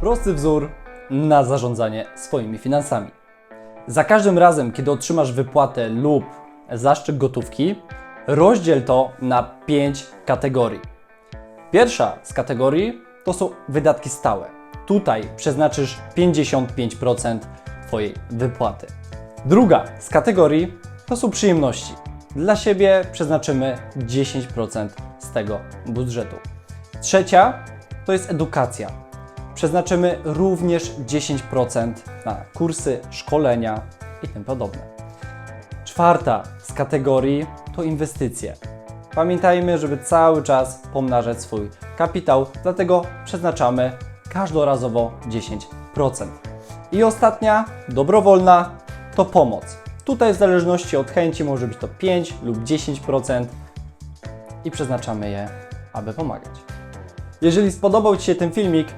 Prosty wzór na zarządzanie swoimi finansami. Za każdym razem, kiedy otrzymasz wypłatę lub zaszczyt gotówki, rozdziel to na 5 kategorii. Pierwsza z kategorii to są wydatki stałe. Tutaj przeznaczysz 55% Twojej wypłaty. Druga z kategorii to są przyjemności. Dla siebie przeznaczymy 10% z tego budżetu. Trzecia to jest edukacja. Przeznaczymy również 10% na kursy, szkolenia i tym podobne. Czwarta z kategorii to inwestycje. Pamiętajmy, żeby cały czas pomnażać swój kapitał, dlatego przeznaczamy każdorazowo 10%. I ostatnia, dobrowolna, to pomoc. Tutaj w zależności od chęci może być to 5 lub 10% i przeznaczamy je, aby pomagać. Jeżeli spodobał Ci się ten filmik,